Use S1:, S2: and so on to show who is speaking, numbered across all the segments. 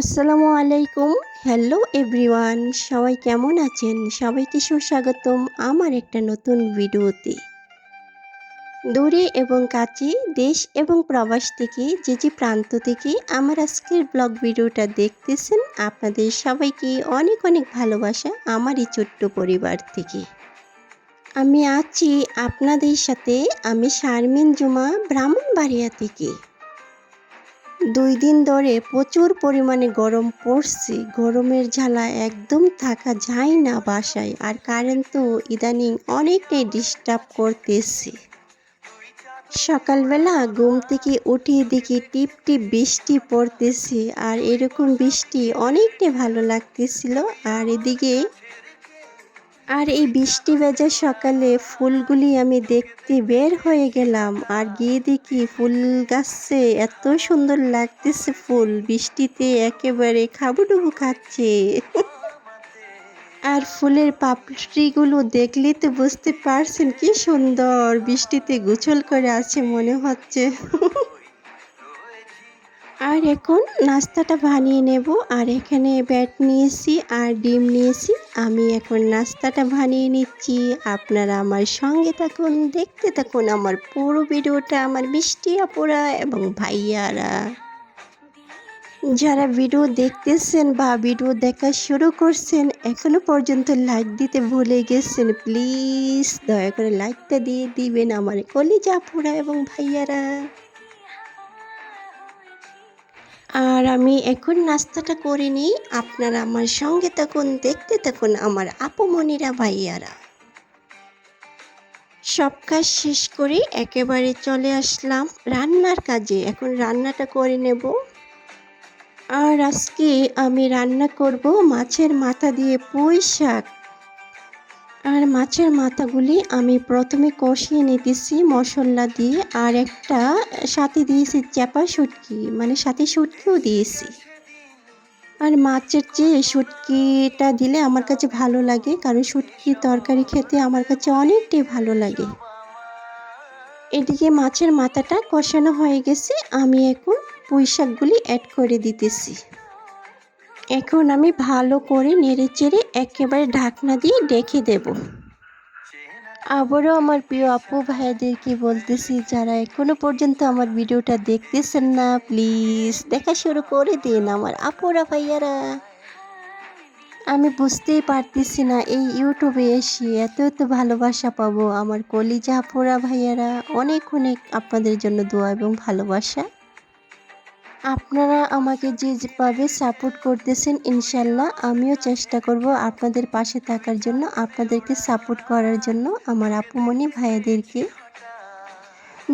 S1: আসসালামু আলাইকুম। Hello everyone সবাই কেমন আছেন? সবাইকে সুস্বাগতম আমার একটা নতুন ভিডিওতে। দূরে এবং কাছে, দেশ এবং প্রবাস থেকে, যে যে প্রান্ত থেকে আমার আজকের ব্লগ ভিডিওটা দেখতেছেন, আপনাদের সবাইকে অনেক অনেক ভালোবাসা আমার এই ছোট্ট পরিবার থেকে। আমি আছি আপনাদের সাথে, আমি শারমিন জুমা, ব্রাহ্মণবাড়িয়া থেকে। দুই দিন ধরে প্রচুর পরিমাণে গরম পড়ছে। গরমের ঝালা একদম থাকা যায় না বাসায় আর কারেন্ট তো ইদানিং অনেকটাই ডিস্টার্ব করতেছে। সকালবেলা ঘুম থেকে উঠে দেখি টিপ টিপ বৃষ্টি পড়তেছে আর এরকম বৃষ্টি অনেকটাই ভালো লাগতেছিল। আর এদিকে আর এই বৃষ্টি ভেজা সকালে ফুলগুলি আমি দেখতে বের হয়ে গেলাম আর গিয়ে দেখি ফুল গাছে এত সুন্দর লাগতেছে ফুল। বৃষ্টিতে একেবারে খাবুডুবু খাচ্ছে। আর ফুলের পাপড়িগুলো দেখলে তো বুঝতে পারছেন কি সুন্দর। বৃষ্টিতে গোছল করে আছে মনে হচ্ছে। আর এখন নাস্তাটা বানিয়ে নেব। আর এখানে ব্যাট নিয়েছি আর ডিম নিয়েছি। আমি এখন নাস্তাটা বানিয়ে নিচ্ছি। আপনারা আমার সঙ্গে থাকুন, দেখতে থাকুন আমার পুরো ভিডিওটা, আমার মিষ্টি আপুরা এবং ভাইয়ারা। যারা ভিডিও দেখতেছেন বা ভিডিও দেখা শুরু করছেন, এখনও পর্যন্ত লাইক দিতে ভুলে গেছেন, প্লিজ দয়া করে লাইকটা দিয়ে দিবেন আমার কলিজা আপুরা এবং ভাইয়ারা। আর আমি এখন নাস্তাটা করে নিই। আপনারা আমার সঙ্গে থাকুন, দেখতে থাকুন আমার আপুমনিরা ভাইয়ারা। সব কাজ শেষ করে একেবারে চলে আসলাম রান্নার কাজে। এখন রান্নাটা করে নেব। আর আজকে আমি রান্না করব মাছের মাথা দিয়ে পুঁই শাক। আর মাছের মাথাগুলি আমি প্রথমে কষিয়ে নিতেছি মশলা দিয়ে, আর একটা সাথে দিয়েছি চাপা শুটকি মানে সাথে শুটকিও দিয়েছি। আর মাছের চেয়ে শুটকিটা দিলে আমার কাছে ভালো লাগে, কারণ শুটকি তরকারি খেতে আমার কাছে অনেকটাই ভালো লাগে। এদিকে মাছের মাথাটা কষানো হয়ে গেছে, আমি এখন পুঁই শাকগুলি অ্যাড করে দিতেছি। এখন আমি ভালো করে নেড়ে চেড়ে একেবারে ঢাকনা দিয়ে ডেকে দেব। আবারও আমার প্রিয় আপু ভাইয়াদেরকে বলতেছি, যারা এখনও পর্যন্ত আমার ভিডিওটা দেখতেছেন না, প্লিজ দেখা শুরু করে দিন আমার আপুরা ভাইয়ারা। আমি বুঝতেই পারতেছি না এই ইউটিউবে এসে এত এত ভালোবাসা পাবো আমার কলিজা আপুরা ভাইয়ারা। অনেক অনেক আপনাদের জন্য দোয়া এবং ভালোবাসা। আপনারা আমাকে যেভাবে সাপোর্ট করতেছেন, ইনশাল্লাহ আমিও চেষ্টা করব আপনাদের পাশে থাকার জন্য, আপনাদেরকে সাপোর্ট করার জন্য আমার আপুমণি ভাইয়াদেরকে।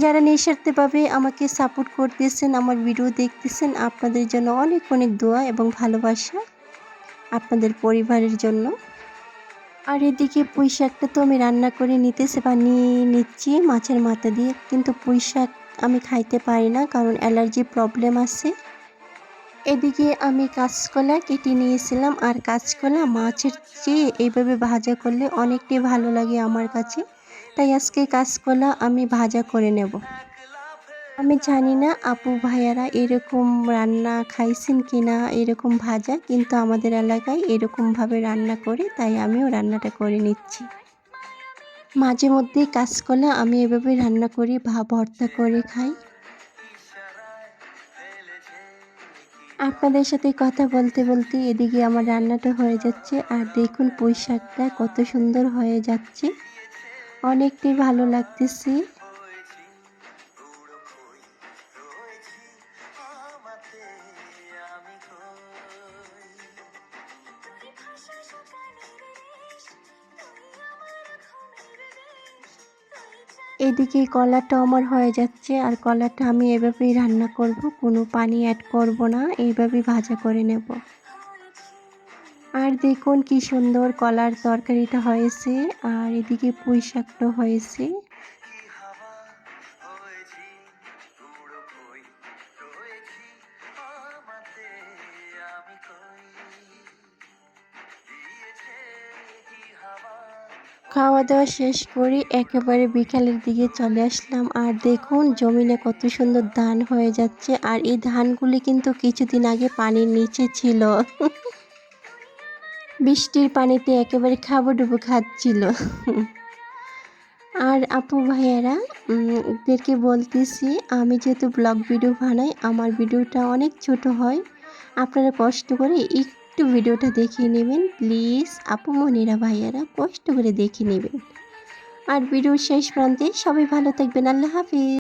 S1: যারা নিঃস্বার্থভাবে আমাকে সাপোর্ট করতেছেন, আমার ভিডিও দেখতেছেন, আপনাদের জন্য অনেক অনেক দোয়া এবং ভালোবাসা আপনাদের পরিবারের জন্য। আর এদিকে পুঁই শাকটা তো আমি রান্না করে নিতেছে বা নিয়ে নিচ্ছি, মাছের মাথা দিয়ে, কিন্তু পুঁই শাক আমি খাইতে পারি না, কারণ অ্যালার্জি প্রবলেম আছে। এদিকে আমি কাঁচকলা কেটে নিয়েছিলাম, আর কাঁচকলা মাছের চেয়ে এইভাবে ভাজা করলে অনেকটাই ভালো লাগে আমার কাছে। তাই আজকে কাঁচকলা আমি ভাজা করে নেব। আমি জানি না আপু ভাইয়ারা এরকম রান্না খাইছেন কি না এরকম ভাজা, কিন্তু আমাদের এলাকায় এরকমভাবে রান্না করে, তাই আমিও রান্নাটা করে নিচ্ছি। মাঝে মধ্যেই করলে আমি এভাবে রান্না করি ভা ভর্তা করে খাই। আপনাদের সাথে কথা বলতে বলতে এদিকে আমার রান্নাটা হয়ে যাচ্ছে, আর দেখুন পুঁই শাকটা কত সুন্দর হয়ে যাচ্ছে। অনেকটাই ভালো লাগতেছে। এদিকে কলাটা আমার হয়ে যাচ্ছে, আর কলাটা আমি এভাবেই রান্না করব, কোনো পানি অ্যাড করব না, এইভাবেই ভাজা করে নেব। আর দেখুন কি সুন্দর কলার তরকারিটা হয়েছে, আর এদিকে পুঁই শাকটা হয়েছে। খাওয়া দাওয়া শেষ করে একেবারে বিকালের দিকে চলে আসলাম। আর দেখুন, জমিনে কত সুন্দর ধান হয়ে যাচ্ছে। আর এই ধানগুলি কিন্তু কিছুদিন আগে পানির নিচে ছিল। বৃষ্টির পানিতে একেবারে খাব ডুবো খাচ্ছিল। আর আপু ভাইয়ারা এদেরকে বলতেছি, আমি যেহেতু ব্লগ ভিডিও বানাই, আমার ভিডিওটা অনেক ছোট হয়। আপনারা কষ্ট করে একটু ভিডিওটা দেখিয়ে নেবেন, প্লিজ। আপু মনিরা ভাইয়ারা, কষ্ট করে দেখে নেবেন। আর ভিডিওর শেষ প্রান্তে সবাই ভালো থাকবেন, আল্লাহ হাফিজ।